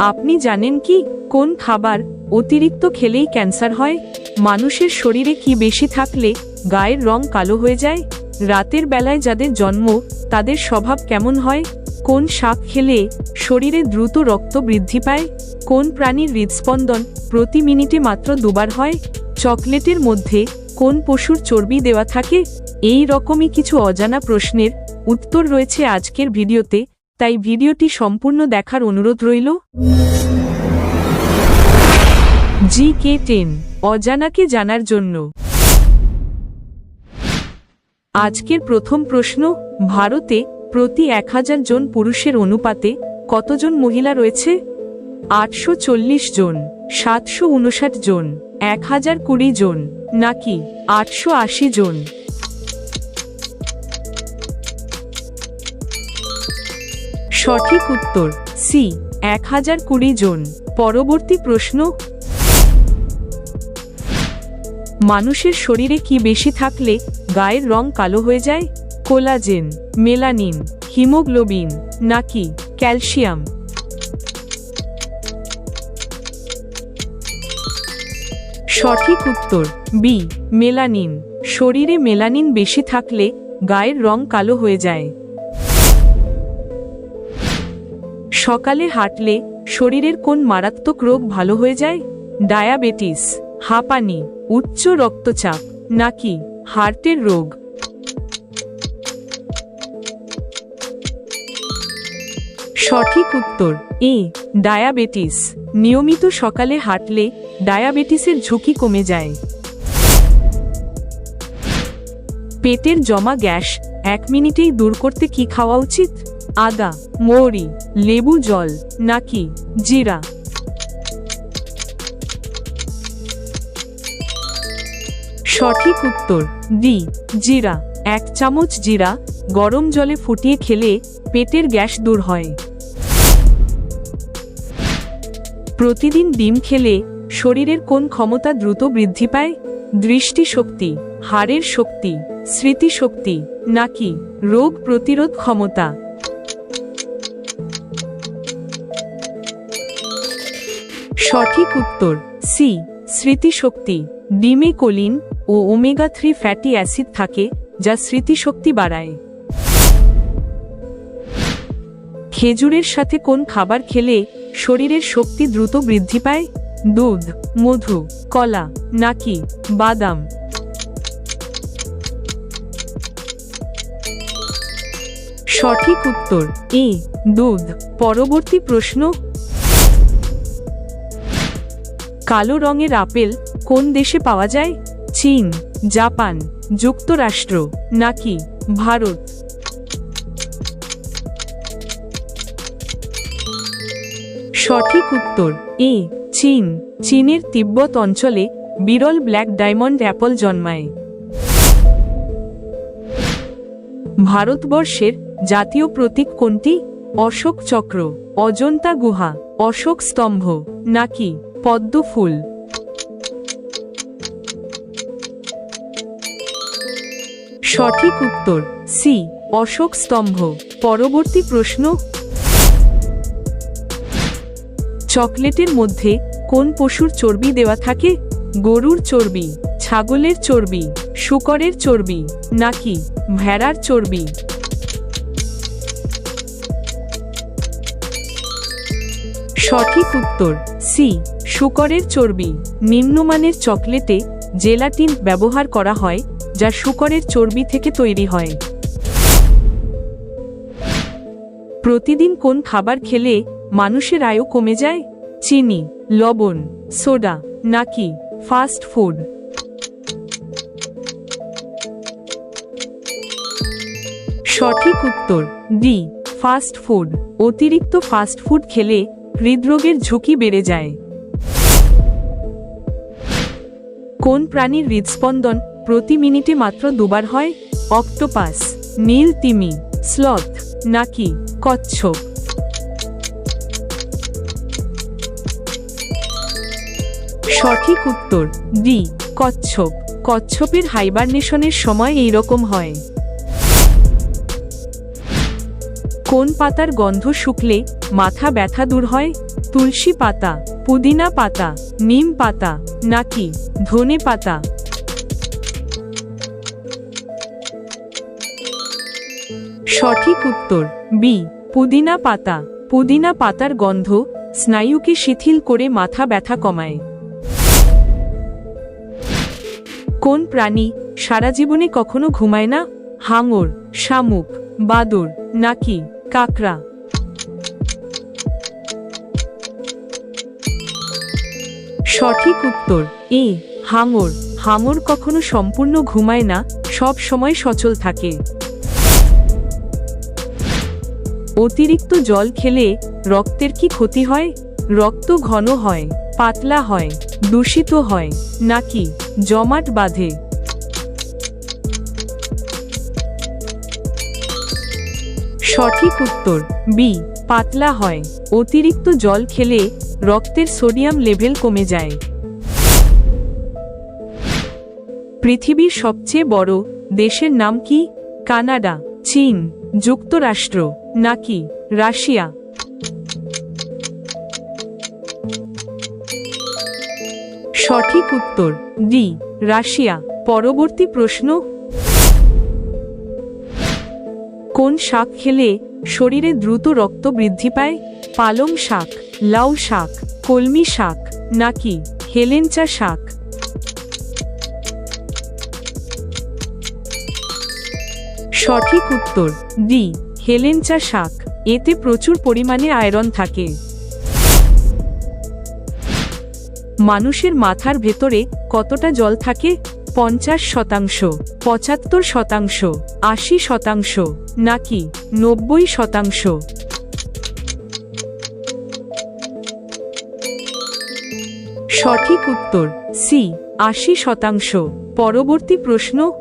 আপনি জানেন কি, কোন খাবার অতিরিক্ত খেলেই ক্যান্সার হয়? মানুষের শরীরে কি বেশি থাকলে গায়ের রং কালো হয়ে যায়? রাতের বেলায় যাদের জন্ম, তাদের স্বভাব কেমন হয়? কোন শাক খেলে শরীরে দ্রুত রক্ত বৃদ্ধি পায়? কোন প্রাণীর হৃদস্পন্দন প্রতি মিনিটে মাত্র দুবার হয়? চকলেটের মধ্যে কোন পশুর চর্বি দেওয়া থাকে? এই রকমই কিছু অজানা প্রশ্নের উত্তর রয়েছে আজকের ভিডিওতে। তাই ভিডিওটি সম্পূর্ণ দেখার অনুরোধ রইল। জি কে টেন, অজানাকে জানার জন্য। আজকের প্রথম প্রশ্ন, ভারতে প্রতি এক হাজার জন পুরুষের অনুপাতে কতজন মহিলা রয়েছে? আটশো চল্লিশ জন, সাতশো উনষাট জন এক হাজার কুড়ি জন, নাকি আটশো আশি জন? সঠিক উত্তর সি এক হাজার কুড়ি জন। পরবর্তী প্রশ্ন। মানুষের শরীরে কি বেশি থাকলে গায়ের রং কালো হয়ে যায়? কোলাজেন, মেলানিন, হিমোগ্লোবিন, নাকি ক্যালসিয়াম? সঠিক উত্তর বি মেলানিন। শরীরে মেলানিন বেশি থাকলে গায়ের রং কালো হয়ে যায়। সকালে হাঁটলে শরীরের কোন মারাত্মক রোগ ভালো হয়ে যায়? ডায়াবেটিস, হাঁপানি, উচ্চ রক্তচাপ, নাকি হার্টের রোগ? সঠিক উত্তর, এ, ডায়াবেটিস। নিয়মিত সকালে হাঁটলে ডায়াবেটিসের ঝুঁকি কমে যায়। পেটের জমা গ্যাস এক মিনিটেই দূর করতে কি খাওয়া উচিত? আদা, মৌরি, লেবু, জল, নাকি জিরা। সঠিক উত্তর, ডি, জিরা। এক চামচ জিরা গরম জলে ফুটিয়ে খেলে পেটের গ্যাস দূর হয়। প্রতিদিন ডিম খেলে শরীরের কোন ক্ষমতা দ্রুত বৃদ্ধি পায়? দৃষ্টিশক্তি, হাড়ের শক্তি, স্মৃতিশক্তি, নাকি রোগ প্রতিরোধ ক্ষমতা? সঠিক উত্তর, সি, স্মৃতিশক্তি ডিমে কোলিন ও ওমেগা থ্রি ফ্যাটি অ্যাসিড থাকে, যা স্মৃতিশক্তি বাড়ায়। খেজুরের সাথে কোন খাবার খেলে শরীরের শক্তি দ্রুত বৃদ্ধি পায়? দুধ, মধু, কলা, নাকি বাদাম? সঠিক উত্তর, এ, দুধ। পরবর্তী প্রশ্ন কালো রঙের আপেল কোন দেশে পাওয়া যায়? চীন, জাপান, যুক্তরাষ্ট্র, নাকি ভারত? সঠিক উত্তর, এ, চীন। চীনের তিব্বত অঞ্চলে বিরল ব্ল্যাক ডায়মন্ড অ্যাপল জন্মায়। ভারতবর্ষের জাতীয় প্রতীক কোনটি? অশোক চক্র, অজন্তা গুহা, অশোক স্তম্ভ, নাকি পদ্ম ফুল। সঠিক উত্তর, সি, অশোক স্তম্ভ। পরবর্তী প্রশ্ন। চকলেটের মধ্যে কোন পশুর চর্বি দেওয়া থাকে? গরুর চর্বি, ছাগলের চর্বি, শুকরের চর্বি, নাকি ভেড়ার চর্বি? সঠিক উত্তর, সি, শুকরের চর্বি। নিম্নমানের চকলেটে জেলাটিন ব্যবহার করা হয়, যা শুকরের চর্বি থেকে তৈরি হয়। প্রতিদিন কোন খাবার খেলে মানুষের আয়ু কমে যায়? চিনি, লবণ, সোডা, নাকি ফাস্ট ফুড? সঠিক উত্তর, ডি, ফাস্ট ফুড। অতিরিক্ত ফাস্ট ফুড খেলে হৃদরোগের ঝুঁকি বেড়ে যায়। কোন প্রাণীর হৃদস্পন্দন প্রতি মিনিটে মাত্র দুবার হয়? অক্টোপাস, নীল তিমি, স্লথ, নাকি কচ্ছপ? সঠিক উত্তর, ডি, কচ্ছপ। কচ্ছপের হাইবারনেশনের সময় এই রকম হয়। কোন পাতার গন্ধ শুকলে মাথা ব্যথা দূর হয়, তুলসী পাতা, পুদিনা পাতা, নিম পাতা, নাকি ধনে পাতা। সঠিক উত্তর, বি, পুদিনা পাতা। পুদিনা পাতার গন্ধ স্নায়ুকে শিথিল করে মাথা ব্যথা কমায়। কোন প্রাণী সারা জীবনে কখনো ঘুমায় না? হাঙর, শামুক, বাদুর, নাকি কাকড়া। সঠিক উত্তর, এ, হাঙর। হাঙর কখনো সম্পূর্ণ ঘুমায় না, সব সময় সচল থাকে। অতিরিক্ত জল খেলে রক্তের কি ক্ষতি হয়? রক্ত ঘন হয়, পাতলা হয়, দূষিত হয়, নাকি জমাট বাঁধে? সঠিক উত্তর, বি, পাতলা হয়। অতিরিক্ত জল খেলে রক্তের সোডিয়াম লেভেল কমে যায়। পৃথিবীর সবচেয়ে বড় দেশের নাম কি? কানাডা, চীন, যুক্তরাষ্ট্র, নাকি রাশিয়া? সঠিক উত্তর, ডি, রাশিয়া। পরবর্তী প্রশ্ন কোন শাক খেলে শরীরে দ্রুত রক্ত বৃদ্ধি পায়? পালং শাক, লাউ শাক, কলমি শাক, নাকি হেলেঞ্চা শাক? সঠিক উত্তর ডি হেলেঞ্চা শাক। এতে প্রচুর পরিমাণে আয়রন থাকে। মানুষের মাথার ভেতরে কতটা জল থাকে? পঞ্চাশ শতাংশ, পঁচাত্তর শতাংশ, আশি শতাংশ, নাকি নব্বই শতাংশ? সঠিক উত্তর, সি, আশি শতাংশ। পরবর্তী প্রশ্ন।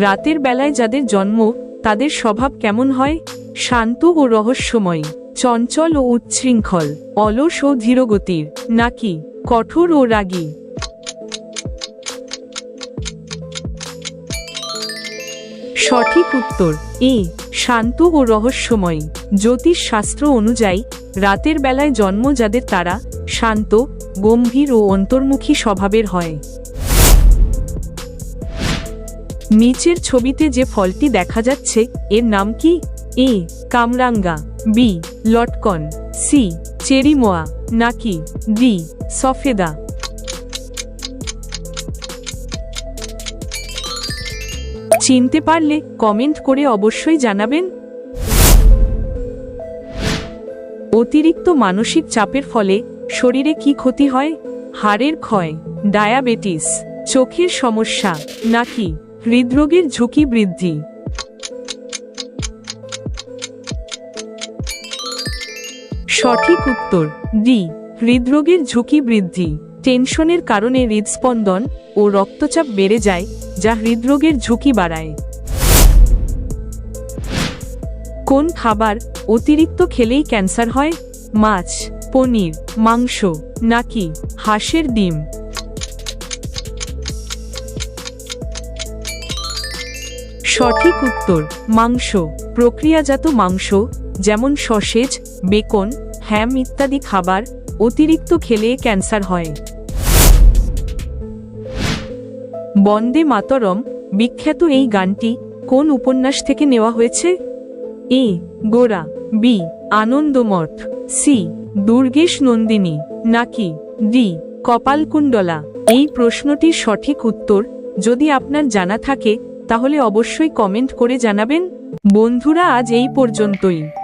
রাতের বেলায় যাদের জন্ম, তাদের স্বভাব কেমন হয়? শান্ত ও রহস্যময়, চঞ্চল ও উচ্ছৃঙ্খল, অলস ও ধীরগতির, নাকি কঠোর ও রাগী। সঠিক উত্তর, এ, শান্ত ও রহস্যময়। জ্যোতিষ শাস্ত্র অনুযায়ী, রাতের বেলায় জন্ম যাদের তারা শান্ত, গম্ভীর ও অন্তর্মুখী স্বভাবের হয়। নিচের ছবিতে যে ফলটি দেখা যাচ্ছে, এর নাম কি? এ, কামরাঙ্গা। বি, লটকন। সি চেরিমোয়া নাকি ডি, সফেদা? চিনতে পারলে কমেন্ট করে অবশ্যই জানাবেন। অতিরিক্ত মানসিক চাপের ফলে শরীরে কি ক্ষতি হয়? হাড়ের ক্ষয়, ডায়াবেটিস, চোখের সমস্যা, নাকি হৃদরোগের ঝুঁকি বৃদ্ধি? সঠিক উত্তর ডি হৃদরোগের ঝুঁকি বৃদ্ধি। টেনশনের কারণে হৃদস্পন্দন ও রক্তচাপ বেড়ে যায়, যা হৃদরোগের ঝুঁকি বাড়ায়। কোন খাবার অতিরিক্ত খেলেই ক্যান্সার হয়? মাছ, পনির, মাংস, নাকি হাঁসের ডিম? সঠিক উত্তর, মাংস। প্রক্রিয়াজাত মাংস, যেমন সসেজ বেকন, হ্যাম ইত্যাদি খাবার অতিরিক্ত খেলে ক্যান্সার হয়। বন্দে মাতরম, বিখ্যাত এই গানটি কোন উপন্যাস থেকে নেওয়া হয়েছে? A, Gora, B, Anandamath, C, Durgeshnandini, নাকি ডি, কপালকুণ্ডলা? এই প্রশ্নটির সঠিক উত্তর যদি আপনার জানা থাকে, তাহলে অবশ্যই কমেন্ট করে জানাবেন। বন্ধুরা, আজ এই পর্যন্তই।